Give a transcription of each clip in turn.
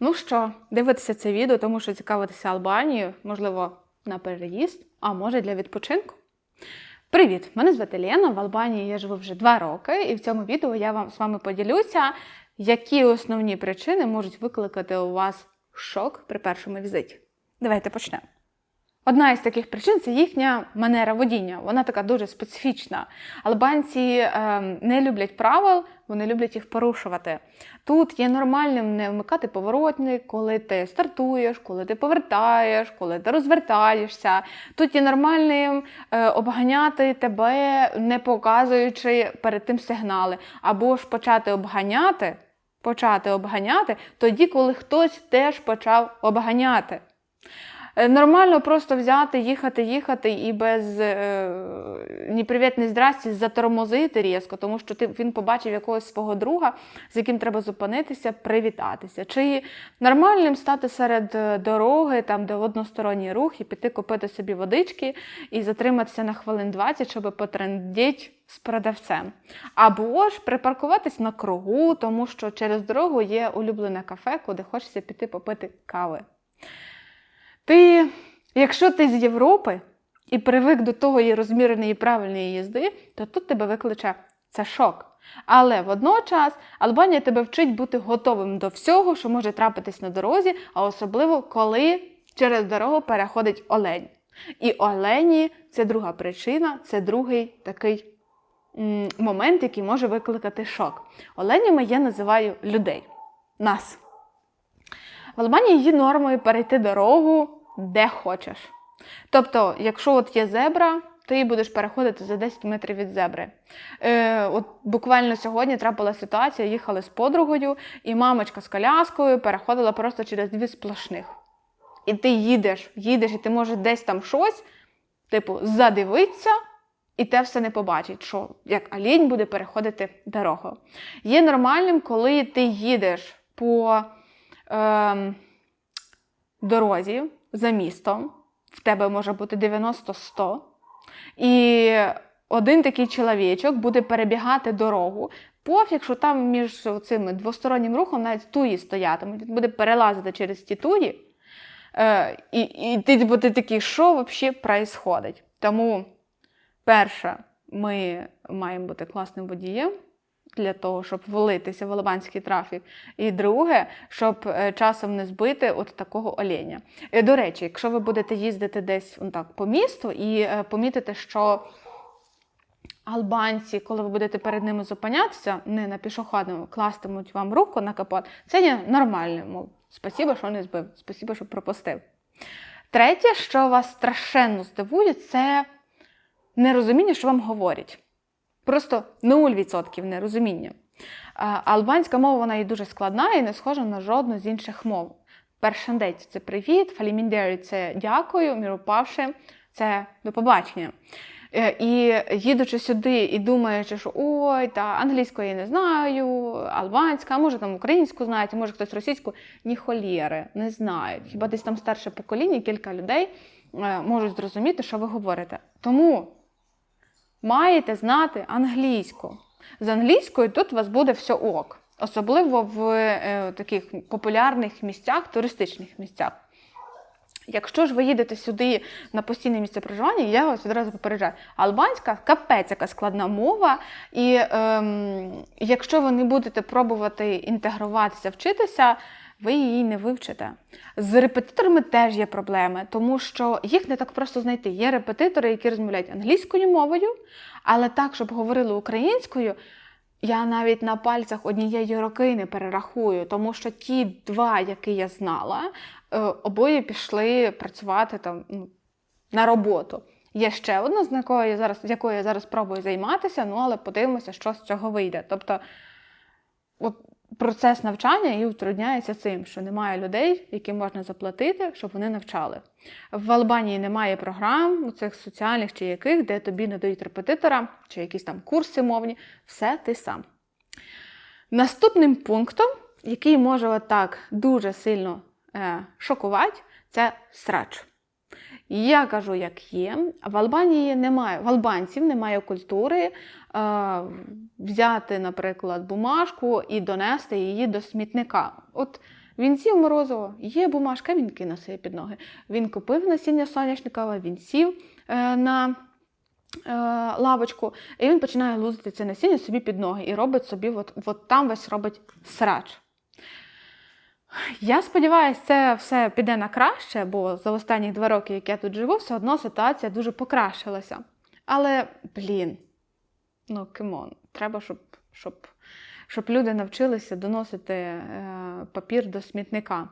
Ну що, дивитися це відео, тому що цікавитися Албанією, можливо, на переїзд, а може для відпочинку. Привіт! Мене звати Лена. В Албанії я живу вже два роки, і в цьому відео я вам з вами поділюся, які основні причини можуть викликати у вас шок при першому візиті. Давайте почнемо. Одна із таких причин це їхня манера водіння. Вона така дуже специфічна. Албанці е, не люблять правил, вони люблять їх порушувати. Тут є нормальним не вмикати поворотник, коли ти стартуєш, коли ти повертаєш, коли ти розвертаєшся. Тут є нормальним е, обганяти тебе, не показуючи перед тим сигнали, або ж почати обганяти, почати обганяти тоді, коли хтось теж почав обганяти. Е, Нормально просто взяти, їхати, їхати і без е, ні привіт, ні здрасті затормозити різко, тому що ти, він побачив якогось свого друга, з яким треба зупинитися, привітатися. Чи нормальним стати серед е, дороги, там, де односторонній рух, і піти купити собі водички і затриматися на хвилин 20, щоб потрендіть з продавцем. Або ж припаркуватись на кругу, тому що через дорогу є улюблене кафе, куди хочеться піти попити кави. Ти, якщо ти з Європи і привик до того розміреної і правильної їзди, то тут тебе викличе це шок. Але водночас Албанія тебе вчить бути готовим до всього, що може трапитись на дорозі, а особливо коли через дорогу переходить олень. І олені це друга причина, це другий такий момент, який може викликати шок. Оленями я називаю людей, нас. В Албанії є нормою перейти дорогу де хочеш. Тобто, якщо от є зебра, ти будеш переходити за 10 метрів від зебри. Е, от Буквально сьогодні трапила ситуація, їхали з подругою, і мамочка з коляскою переходила просто через дві сплошних. І ти їдеш, їдеш, і ти можеш десь там щось, типу, задивитися, і те все не побачить, що як олень буде переходити дорогу. Є нормальним, коли ти їдеш по е, дорозі за містом, в тебе може бути 90-100, і один такий чоловічок буде перебігати дорогу. Пофіг, що там між цим двостороннім рухом навіть туї стоятимуть, він буде перелазити через ті туї. Е, і і ти, ти такий, що взагалі відбувається? Тому, перше, ми маємо бути класним водієм для того, щоб влитися в албанський трафік. І друге, щоб е, часом не збити от такого оленя. І, До речі, якщо ви будете їздити десь он так, по місту і е, помітите, що албанці, коли ви будете перед ними зупинятися, не на пішохідному, кластимуть вам руку на капот, це є нормально. Мов, спасибо, що не збив, спасибо, що пропустив. Третє, що вас страшенно здивує, це нерозуміння, що вам говорять. Просто 0% нерозуміння. Албанська мова вона є дуже складна і не схожа на жодну з інших мов. Першандець це привіт, фаліміндері це дякую, міропавши це до побачення. Е, і їдучи сюди і думаючи, що ой, та англійської я не знаю, албанська, а може там українську знають, а може хтось російську, ні холєри, не знають. Хіба десь там старше покоління, кілька людей е, можуть зрозуміти, що ви говорите. Тому маєте знати англійську. З англійською тут у вас буде все ок, особливо в е, таких популярних місцях, туристичних місцях. Якщо ж ви їдете сюди на постійне місце проживання, я вас відразу попереджаю. Албанська капець, яка складна мова, і ем, якщо ви не будете пробувати інтегруватися, вчитися, ви її не вивчите. З репетиторами теж є проблеми, тому що їх не так просто знайти. Є репетитори, які розмовляють англійською мовою, але так, щоб говорили українською. Я навіть на пальцях однієї роки не перерахую, тому що ті два, які я знала, е, обоє пішли працювати там ну, на роботу. Є ще одна, з якою я зараз, якою я зараз пробую займатися, ну але подивимося, що з цього вийде. Тобто от, процес навчання і утрудняється цим, що немає людей, яким можна заплатити, щоб вони навчали. В Албанії немає програм, у цих соціальних чи яких, де тобі надають репетитора, чи якісь там курси мовні, все ти сам. Наступним пунктом, який може отак дуже сильно е, шокувати, це срач. Я кажу, як є. В Албанії немає, в албанців немає культури е, взяти, наприклад, бумажку і донести її до смітника. От Він сів морозиво, є бумажка, він кинув собі під ноги. Він купив насіння соняшникова, він сів е, на е, лавочку, і він починає лузити це насіння собі під ноги і робить собі, от, от там весь робить срач. Я сподіваюся, це все піде на краще, бо за останні два роки, як я тут живу, все одно ситуація дуже покращилася. Але, блін, ну кимон, треба, щоб, щоб, щоб люди навчилися доносити е, папір до смітника.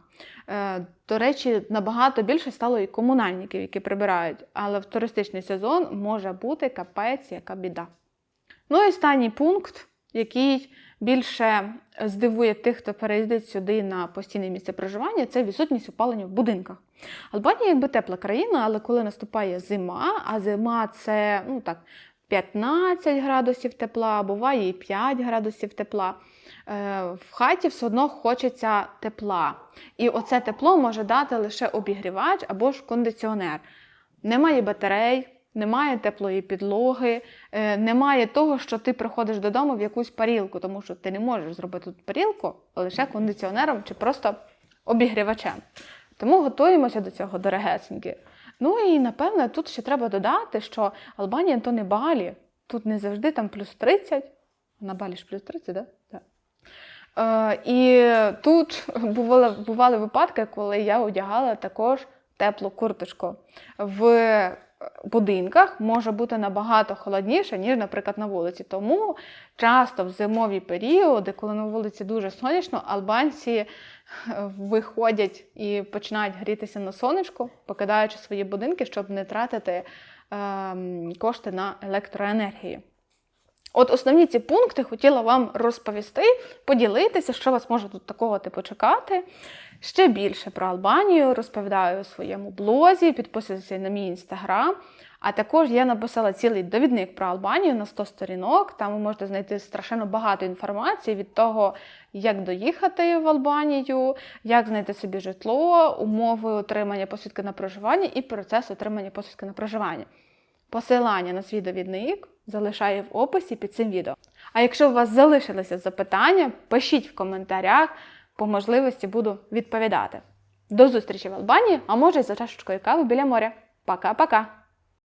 Е, до речі, набагато більше стало і комунальників, які прибирають, але в туристичний сезон може бути капець, яка біда. Ну і останній пункт, який більше здивує тих, хто переїздить сюди на постійне місце проживання, це відсутність опалення в будинках. Албанія якби тепла країна, але коли наступає зима, а зима це ну так, 15 градусів тепла, буває і 5 градусів тепла. е, В хаті все одно хочеться тепла. І оце тепло може дати лише обігрівач або ж кондиціонер. Немає батарей, немає теплої підлоги, е, немає того, що ти приходиш додому в якусь парілку, тому що ти не можеш зробити тут парілку лише кондиціонером чи просто обігрівачем. Тому готуємося до цього дорогесеньки. Ну і напевне тут ще треба додати, що Албанія то не Балі. Тут не завжди там плюс 30. На Балі ж плюс 30, да? так? Е, і тут бували, бували випадки, коли я одягала також теплу курточку. В будинках може бути набагато холодніше, ніж, наприклад, на вулиці. Тому часто в зимові періоди, коли на вулиці дуже сонячно, албанці е, виходять і починають грітися на сонечку, покидаючи свої будинки, щоб не тратити ем, кошти на електроенергію. От основні ці пункти хотіла вам розповісти, поділитися, що вас може тут такого типу чекати. Ще більше про Албанію розповідаю у своєму блозі, підписуйтеся на мій інстаграм. А також я написала цілий довідник про Албанію на 100 сторінок. Там ви можете знайти страшенно багато інформації від того, як доїхати в Албанію, як знайти собі житло, умови отримання посвідки на проживання і процес отримання посвідки на проживання. Посилання на свій довідник залишаю в описі під цим відео. А якщо у вас залишилися запитання, пишіть в коментарях, по можливості буду відповідати. До зустрічі в Албанії, а може за чашечкою кави біля моря. Пока-пока!